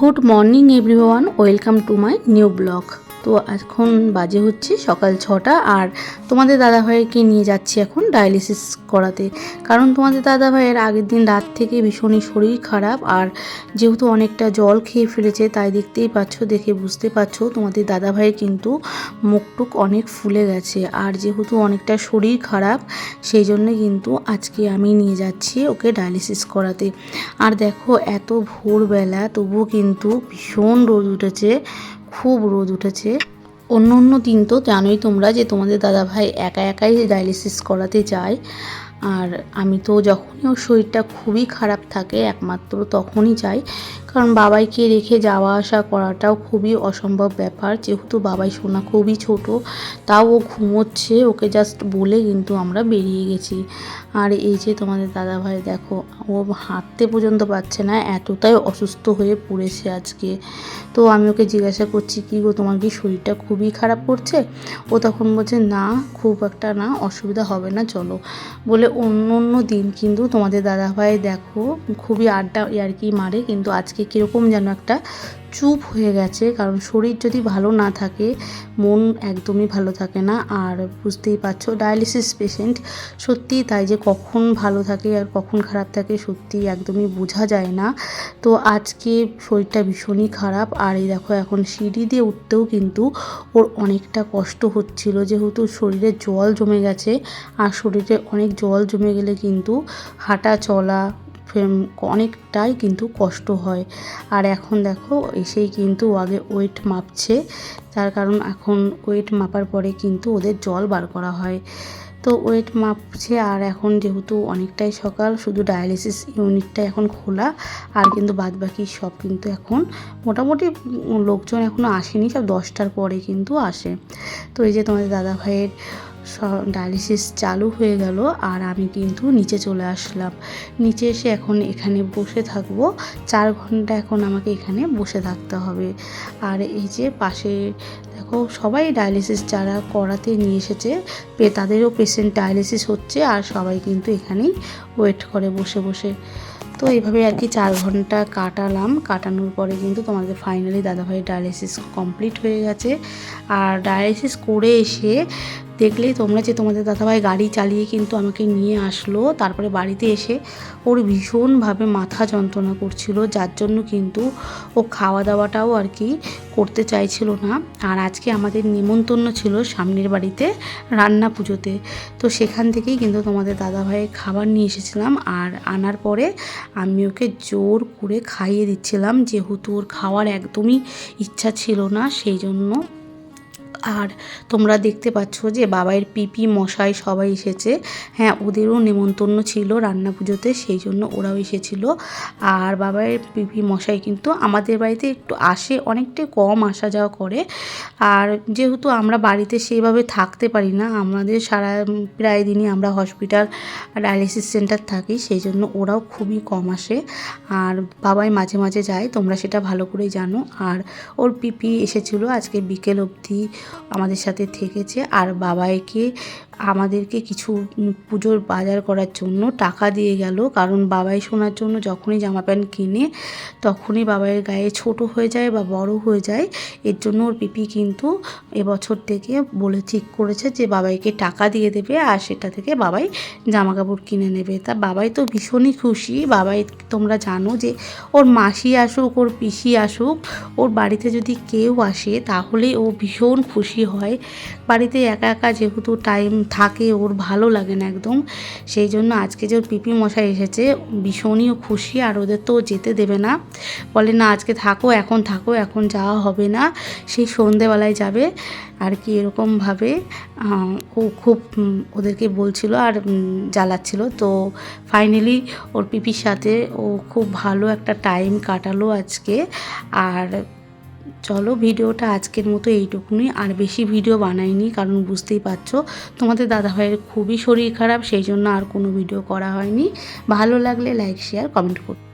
Good morning everyone, welcome to my new blog. তো এখন বাজে হচ্ছে সকাল ছটা আর তোমাদের দাদাভাইকে নিয়ে যাচ্ছি এখন ডায়ালিসিস করাতে কারণ তোমাদের দাদাভাইয়ের আগের দিন রাত থেকে ভীষণই শরীর খারাপ আর যেহেতু অনেকটা জল খেয়ে ফেলেছে তাই দেখতেই পাচ্ছ দেখে বুঝতে পারছো তোমাদের দাদাভাইয়ের কিন্তু মুখটুক অনেক ফুলে গেছে আর যেহেতু অনেকটা শরীর খারাপ সেই জন্য কিন্তু আজকে আমি নিয়ে যাচ্ছি ওকে ডায়ালিসিস করাতে আর দেখো এত ভোরবেলা তবুও কিন্তু ভীষণ রোদ উঠেছে খুব রোদ উঠেছে অন্য অন্য দিন তো জানোই তোমরা যে তোমাদের দাদাভাই একা একাই ডায়ালিসিস করাতে যায় আর আমি তো যখনই ওর শরীরটা খুবই খারাপ থাকে একমাত্র তখনই যাই কারণ বাবাইকে রেখে যাওয়া আসা করাটাও খুবই অসম্ভব ব্যাপার যেহেতু বাবাই সোনা খুবই ছোট তাও ও ঘুমোচ্ছে ওকে জাস্ট বলে কিন্তু আমরা বেরিয়ে গেছি আর এই যে তোমাদের দাদাভাই দেখো ও হাঁটতে পর্যন্ত পাচ্ছে না এতটাই অসুস্থ হয়ে পড়েছে আজকে তো আমি ওকে জিজ্ঞাসা করছি কি গো তোমার কি শরীরটা খুবই খারাপ করছে ও তখন বলছে না খুব একটা না অসুবিধা হবে না চলো বলে অন্য অন্য দিন কিন্তু তোমাদের দাদাভাই দেখো খুবই আড্ডা ইয়ার্কি মারে কিন্তু আজকে কীরকম যেন একটা চুপ হয়ে গেছে কারণ শরীর যদি ভালো না থাকে মন একদমই ভালো থাকে না আর বুঝতেই পারছো ডায়ালিসিস পেশেন্ট সত্যি তাই যে কখন ভালো থাকে আর কখন খারাপ থাকে সত্যি একদমই বোঝা যায় না তো আজকে শরীরটা ভীষণই খারাপ আর এই দেখো এখন সিঁড়ি দিয়ে উঠতেও কিন্তু ওর অনেকটা কষ্ট হচ্ছিল যেহেতু শরীরে জল জমে গেছে আর শরীরে অনেক জল জমে গেলে কিন্তু হাঁটা চলা অনেকটাই কিন্তু কষ্ট হয় আর এখন দেখো এসেই কিন্তু আগে ওয়েট মাপছে তার কারণ এখন ওয়েট মাপার পরে কিন্তু ওদের জল বার করা হয় তো ওয়েট মাপছে আর এখন যেহেতু অনেকটাই সকাল শুধু ডায়ালিসিস ইউনিটটা এখন খোলা আর কিন্তু বাদ বাকি সব কিন্তু এখন মোটামুটি লোকজন এখনও আসেনি সব দশটার পরে কিন্তু আসে তো এই যে তোমাদের দাদা ভাইয়ের ডায়ালিসিস চালু হয়ে গেল আর আমি কিন্তু নিচে চলে আসলাম নিচে এসে এখন এখানে বসে থাকব চার ঘন্টা এখন আমাকে এখানে বসে থাকতে হবে আর এই যে পাশে দেখো সবাই ডায়ালিসিস যারা করাতে নিয়ে এসেছে পে তাদেরও পেশেন্ট ডায়ালিসিস হচ্ছে আর সবাই কিন্তু এখানেই ওয়েট করে বসে বসে তো এইভাবে আর কি চার ঘন্টা কাটালাম কাটানোর পরে কিন্তু তোমাদের ফাইনালি দাদাভাই ডায়ালিসিস কমপ্লিট হয়ে গেছে আর ডায়ালিসিস করে এসে দেখলেই তোমরা যে তোমাদের দাদাভাই গাড়ি চালিয়ে কিন্তু আমাকে নিয়ে আসলো তারপরে বাড়িতে এসে ওর ভীষণভাবে মাথা যন্ত্রণা করছিল যার জন্য কিন্তু ও খাওয়া দাওয়াটাও আর কি করতে চাইছিল না আর আজকে আমাদের নিমন্ত্রণ ছিল সামনের বাড়িতে রান্না পুজোতে তো সেখান থেকেই কিন্তু তোমাদের দাদাভাইয়ের খাবার নিয়ে এসেছিলাম আর আনার পরে আমি ওকে জোর করে খাইয়ে দিচ্ছিলাম যেহেতু ওর খাওয়ার একদমই ইচ্ছা ছিল না সেই জন্য আর তোমরা দেখতে পাচ্ছ যে বাবাইয়ের পিপি মশাই সবাই এসেছে হ্যাঁ ওদেরও নেমন্তন্ন ছিল রান্না পুজোতে সেই জন্য ওরাও এসেছিলো আর বাবাইয়ের পিপি মশাই কিন্তু আমাদের বাড়িতে একটু আসে অনেকটাই কম আসা যাওয়া করে আর যেহেতু আমরা বাড়িতে সেইভাবে থাকতে পারি না আমাদের সারা প্রায় দিনই আমরা হসপিটাল ডায়ালিসিস সেন্টার থাকি সেই জন্য ওরাও খুবই কম আসে আর বাবাই মাঝে মাঝে যায় তোমরা সেটা ভালো করেই জানো আর ওর পিপি এসেছিলো আজকে বিকেল অবধি আমাদের সাথে থেকেছে আর বাবাইকে আমাদেরকে কিছু পুজোর বাজার করার জন্য টাকা দিয়ে গেল কারণ বাবাই শোনার জন্য যখনই জামা প্যান্ট কিনে তখনই বাবাইয়ের গায়ে ছোট হয়ে যায় বা বড় হয়ে যায় এর জন্য ওর পিপি কিন্তু এবছর থেকে বলে ঠিক করেছে যে বাবাইকে টাকা দিয়ে দেবে আর সেটা থেকে বাবাই জামা কাপড় কিনে নেবে তা বাবাই তো ভীষণই খুশি বাবাই তোমরা জানো যে ওর মাসি আসুক ওর পিসি আসুক ওর বাড়িতে যদি কেউ আসে তাহলে ও ভীষণ খুশি খুশি হয় বাড়িতে একা একা যেহেতু টাইম থাকে ওর ভালো লাগে না একদম সেই জন্য আজকে যে ওর পিপি মশাই এসেছে ভীষণই খুশি আর ওদের তো যেতে দেবে না বলে না আজকে থাকো এখন থাকো এখন যাওয়া হবে না সেই সন্ধেবেলায় যাবে আর কি এরকমভাবে ও খুব ওদেরকে বলছিল আর জ্বালাচ্ছিল তো ফাইনালি ওর পিপির সাথে ও খুব ভালো একটা টাইম কাটালো আজকে আর চলো ভিডিওটা আজকের মতো এইটুকুনি আর বেশি ভিডিও বানাইনি কারণ বুঝতেই পারছো তোমাদের দাদাভাইয়ের খুবই শরীর খারাপ সেই জন্য আর কোনো ভিডিও করা হয়নি ভালো লাগলে লাইক শেয়ার কমেন্ট করতে